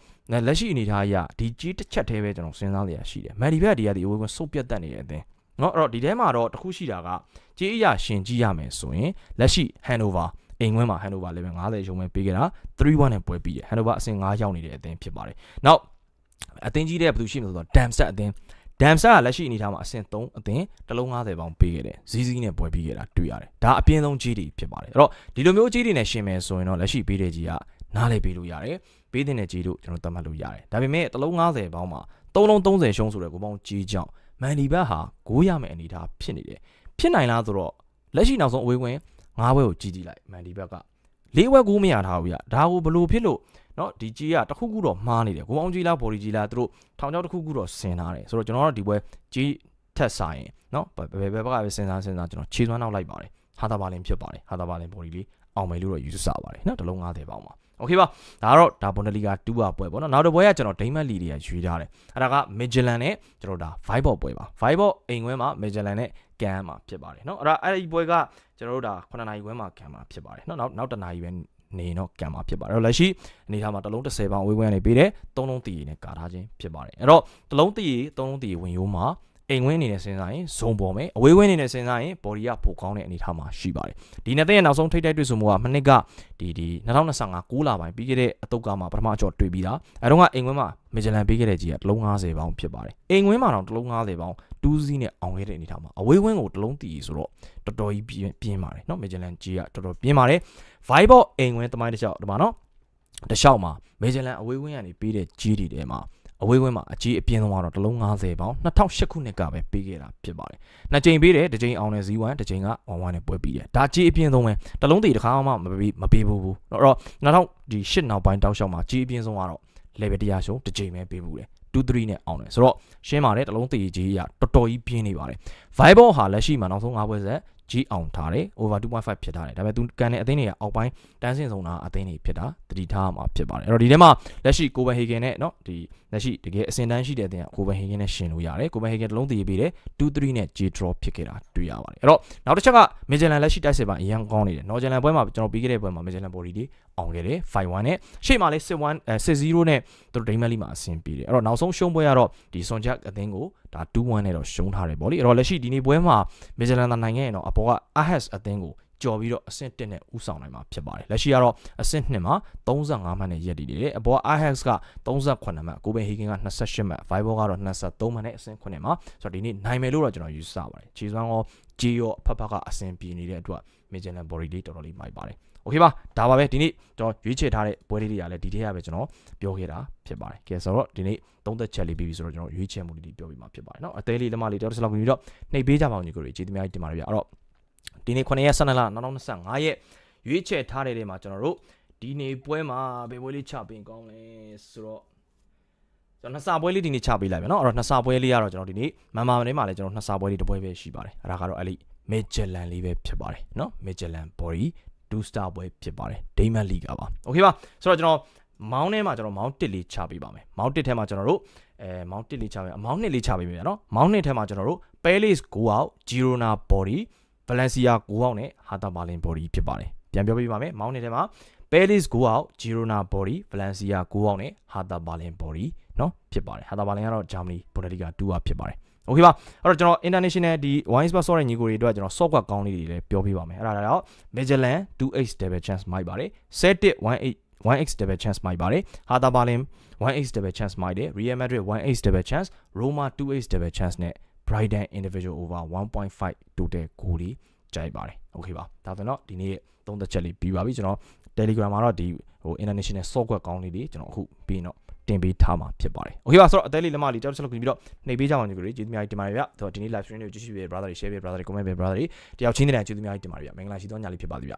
လက်ရှိအနေအထားအရဒီကြီးတစ်ချက်တည်းပဲကျွန်တော်စဉ်းစားနေရရှိတယ်မန်ဒီဘက်ဒီကဒီအဝေးကွင်းစုပ်ပြတ်တက်နေတဲ့အသင်းနော်အဲ့တော့ဒီထဲမှာတော့တခုရှိတာကကြေးအရာရှင်ကြည့်ရမယ်ဆိုရင်လက်ရှိ Hanover အိမ်ခွင်းမှာ Hanover level 50ရုံပဲပေးခဲ့တာ3-1နဲ့ပွဲပြီးတယ် Hanover အဆင့်5ရောက်နေတဲ့အသင်းဖြစ်ပါတယ်နောက်အသင်းကြီးတဲ့ဘယ်သူရှိမလဲဆိုတော့ Damsat အသင်း Damsat ကလက်ရှိအနေထားမှာအဆင့်3အသင်းတစ်လုံး50ပေါင်ပေးခဲ့တယ်ဇီးဇီးနဲ့ပွဲပြီးခဲ့တာတွေ့ရတယ်ဒါအပြင်းဆုံးကြီးတွေဖြစ်ပါတယ်အဲ့တော့ဒီလိုမျိုးကြီးတွေနဲ့ရှင်မယ်ဆိုရင်တော့လက်ရှိပေးတဲ့ကြီးကနားလေပေးလို့ရတယ်ပေးတဲ့ကြီးတို့ကျွန်တော်သတ်မှတ်လို့ရတယ်ဒါပေမဲ့တစ်လုံး50ပေါင်မှာ3လုံး30ရှုံးဆိုတဲ့ကိုပေါင်းကြီးကြောင်မန်ဒီဘတ်ဟာ9ရမယ်အနေထားဖြစ်နေတယ်ဖြစ်နိုင်လားဆိုတော့လက်ရှိနောက်ဆုံးအဝေးဝင် 9ဘွဲကိုကြီးကြည့်လိုက်မန်ဒီဘတ်က၄ဘွဲကူးမရထားဘူးဗျဒါကိုဘလို့ဖြစ်လို့เนาะဒီကြီးကတခုခုတော့မှားနေတယ်ကိုအောင်ကြီးလားဘော်ဒီကြီးလားသူတို့ထောင်ချောက်တခုခုတော့ဆင်ထားတယ်ဆိုတော့ကျွန်တော်တို့ဒီဘွဲကြီးထက်ဆိုင်เนาะဘယ်ဘယ်ဘက်ကပဲစဉ်းစားစဉ်းစားကျွန်တော်ခြေသွမ်းနောက်လိုက်ပါတယ်ဟာတာဘာလင်ဖြစ်ပါတယ်ဟာတာဘာလင်ဘော်ဒီလေးအောင်မယ်လို့တော့ယူဆပါတယ်เนาะတလုံး90ပေါင်ပါโอเคပါဒါကတော့ဒါဘွန်ဒလီဂါ2ပါပွဲပေါ့နော်နောက်တစ်ပွဲကကျွန်တော်ဒိမတ်လီတွေကရွေးထားတယ်အဲ့ဒါကမစ်ဂျလန်နဲ့ကျွန်တော်ဒါ Vibe ပွဲပါ Vibe အိမ်ခွဲမှာမစ်ဂျလန်နဲ့ကန်မှာဖြစ်ပါတယ်เนาะအဲ့ဒါအဲ့ဒီပွဲက ကျွန်တော်တို့ဒါ9နာရီခွဲမှာကန်မှာဖြစ်ပါတယ်เนาะနောက်နောက်တနာရီပဲနေတော့ကံမှာဖြစ်ပါတယ်အဲ့တော့လက်ရှိအနေထားမှာတစ်လုံး30ပေါင်ဝေးဝဲနေပေးတယ်သုံးလုံးတည်ရည်နဲ့ကာထားခြင်းဖြစ်ပါတယ်အဲ့တော့တစ်လုံးတည်ရည်သုံးလုံးတည်ရည်ဝင်ရိုးမှာ အိမ်ဝင်းအနေနဲ့စဉ်းစားရင်ဇုံပေါ်မယ်အဝေးဝင်းအနေနဲ့စဉ်းစားရင် body ကပိုကောင်းတဲ့အနေထားမှာရှိပါတယ်ဒီနှစ်သက်ရဲ့နောက်ဆုံးထိတ်တိုက်တွေ့ဆုံမှုကမနှစ်ကဒီဒီ2025 6လပိုင်းပြီးခဲ့တဲ့အတုတ်ကမှာပထမအကျော်တွေ့ပြီးသားအဲတော့ကအိမ်ဝင်းမှာမီဂျလန်ပေးခဲ့တဲ့ကြီးကတစ်လုံး50ပေါင်ဖြစ်ပါတယ်အိမ်ဝင်းမှာတော့တစ်လုံး50ပေါင်တူးစီးနဲ့အောင်ခဲ့တဲ့အနေထားမှာအဝေးဝင်းကိုတစ်လုံးတည်ဆိုတော့တော်တော်ကြီးပြင်းပြင်းပါတယ်เนาะမီဂျလန်ကြီးကတော်တော်ပြင်းပါတယ် Vibe အိမ်ဝင်းတမိုင်းတစ်လျှောက်ဒီမှာเนาะတစ်လျှောက်မှာမီဂျလန်အဝေးဝင်းကနေပေးတဲ့ကြီးတွေထဲမှာ အဝေးဝင်းမှာအကြီးအပြင်းဆုံးကတော့တစ်လုံး50ပေါင်2008ခုနှစ်ကပဲပေးခဲ့တာဖြစ်ပါတယ်။နှစ်ကြိမ်ပေးတယ်တစ်ကြိမ်အောင်တဲ့ Z1 တစ်ကြိမ်က11နဲ့ပွဲပြီးတယ်။ဒါကြီးအပြင်းဆုံးပဲတစ်လုံးတည်တစ်ခါမှမပေးမပေးဘူးဘူး။အဲ့တော့နောက်ဒီ8နောက်ပိုင်းတောက်လျှောက်မှာကြီးအပြင်းဆုံးကတော့ level 100ရှုံးတစ်ကြိမ်ပဲပေးဘူးတယ်။2 3နဲ့အောင်တယ်ဆိုတော့ရှင်းပါတယ်တလုံးတည်ကြီးကတော်တော်ကြီးပြင်းနေပါတယ် Vibe ဟာလက်ရှိမှာနောက်ဆုံး၅ပွဲဆက် ကြီးအောင်ထားတယ် over 2.5ဖြစ်ထားတယ်ဒါပေမဲ့သူကန်တဲ့အသင်းတွေကအောက်ပိုင်းတန်းစင်ဆုံးတာအသင်းတွေဖြစ်တာတတိထားမှာဖြစ်ပါတယ်အဲ့တော့ဒီထဲမှာလက်ရှိကိုဗန်ဟေဂင်နဲ့เนาะဒီလက်ရှိတကယ်အစင်တန်းရှိတဲ့အသင်းကကိုဗန်ဟေဂင်နဲ့ရှင်လို့ရတယ်ကိုဗန်ဟေဂင်တလုံးတည်ပြီးတယ်2-3နဲ့ J draw ဖြစ်ခဲ့တာတွေ့ရပါတယ်အဲ့တော့နောက်တစ်ချက်ကမီဂျလန်လက်ရှိတိုက်စစ်ပါအရန်ကောင်းနေတယ်နော်ဂျလန်ပွဲမှာကျွန်တော်ပြီးခဲ့တဲ့ပွဲမှာမီဂျလန်ဘော်ဒီတွေ အောင်ခဲ့တယ်5-1နဲ့ရှေ့မှာလည်း6-1အဲ6-0နဲ့သူတို့ဒိမက်လီမှာအဆင်ပြေတယ်အဲ့တော့နောက်ဆုံးရှုံးပွဲကတော့ဒီဆွန်ချက်အသင်းကိုဒါ2-1နဲ့တော့ရှုံးထားတယ်ဗောလေအဲ့တော့လက်ရှိဒီနေ့ပွဲမှာမီဂျလန်နိုင်ငံရဲ့တော့အပေါ်က Ahas အသင်းကိုကြော်ပြီးတော့အဆင့်1နဲ့ဥဆောင်နိုင်မှာဖြစ်ပါတယ်လက်ရှိကတော့အဆင့်2မှာ35မှတ်နဲ့ရက်တည်နေတယ်အပေါ် Ajax က38မှတ်ကိုပင်ဟေဂင်က28မှတ် Viber ကတော့23မှတ်နဲ့အဆင့်9မှာဆိုတော့ဒီနေ့နိုင်မယ်လို့တော့ကျွန်တော်ယူဆပါတယ်ခြေစွမ်းရောဂျီရောအဖက်ဖက်ကအဆင်ပြေနေတဲ့အတွက် Magellan Body လေးတော်တော်လေးမိုက်ပါတယ်โอเคပါဒါပါပဲဒီနေ့ကျွန်တော်ရွေးချယ်ထားတဲ့ပွဲလေးတွေကလည်းဒီထက်ကပဲကျွန်တော်ပြောခဲ့တာဖြစ်ပါတယ်ကဲဆိုတော့ဒီနေ့သုံးသက်ချက်လေးပြီးပြီဆိုတော့ကျွန်တော်ရွေးချယ်မှုလေးပြောပြမှာဖြစ်ပါတယ်เนาะအသေးလေးလက်မလေးတော်တော်စလောက်ပြီးတော့နှိပ်ပေးကြပါဦးညီကိုတွေကျေးဇူးများတင်ပါတယ်ဗျအဲ့တော့ဒီနေ့9ရက်12လ2025ရက်ရွေးချယ်ထားတဲ့နေမှာကျွန်တော်တို့ဒီနေ့ပွဲမှာဘယ်ပွဲလေးချပေးကောင်းလဲဆိုတော့ကျွန်တော်နှစ်စာပွဲလေးဒီနေ့ချပေးလိုက်ပြီเนาะအဲ့တော့နှစ်စာပွဲလေးကတော့ကျွန်တော်ဒီနေ့မန်မာနေမှာလည်းကျွန်တော်နှစ်စာပွဲလေးတစ်ပွဲပဲရှိပါတယ်အဲ့ဒါကတော့အဲ့လိ မေဂျလန်လေးပဲဖြစ်ပါတယ်เนาะမေဂျလန် body 2 star ပွဲဖြစ်ပါတယ်ဒိမန်လီဂါပါโอเคပါဆိုတော့ကျွန်တော်မောင်းထဲမှာကျွန်တော်မောင်းတစ်လေးချပေးပါမယ်မောင်းတစ်ထဲမှာကျွန်တော်တို့အဲမောင်းတစ်လေးချပေးအမောင်းနှစ်လေးချပေးမယ်เนาะမောင်းနှစ်ထဲမှာကျွန်တော်တို့ Palace go out Girona body Valencia go out နဲ့ Hertha Berlin body ဖြစ်ပါတယ်ပြန်ပြောပြပါမယ်မောင်းနှစ်ထဲမှာ Palace go out Girona body Valencia go out နဲ့ Hertha Berlin body เนาะဖြစ်ပါတယ် Hertha Berlin ကတော့ Germany Bundesliga 2ကဖြစ်ပါတယ် โอเคပါအဲ့တော့ကျွန်တော် international ဒီ wine sport ဆော့တဲ့ညီကိုတွေအတွက်ကျွန်တော် software ကောင်းလေးတွေလည်းပြောပြပါမယ်အဲ့ဒါတော့ Magellan 2x double chance မိုက်ပါတယ် set 18 1x double chance မိုက်ပါတယ်ဟာတာဘာလင် 1x double chance မိုက်တယ် Real Madrid 1x double chance Roma 2x double chance နဲ့ Brighton individual over 1.5 total ကိုဒီကြိုက်ပါတယ်โอเคပါဒါဆိုတော့ဒီနေ့သုံးသက်ချက်လေးပြီးပါပြီကျွန်တော် Telegram မှာတော့ဒီဟို international software ကောင်းလေးတွေကျွန်တော်အခုပြီးတော့ တင်ပေးထားမှာဖြစ်ပါတယ်။ Okay ပါဆိုတော့အသေးလေးလက်မလေးတောက်ချက်လောက်ပြီးတော့နှိပ်ပေးကြအောင်ညီကိုကြီးကျေးဇူးများတင်ပါတယ်ဗျ။ဆိုတော့ဒီနေ့ live stream လေးကိုကြည့်ရှုပေး brother တွေ share ပေး brother တွေ comment ပေး brother တွေတယောက်ချင်းတဲ့ကျေးဇူးများတင်ပါတယ်ဗျ။မင်္ဂလာရှိသောညလေးဖြစ်ပါလိမ့်ဗျ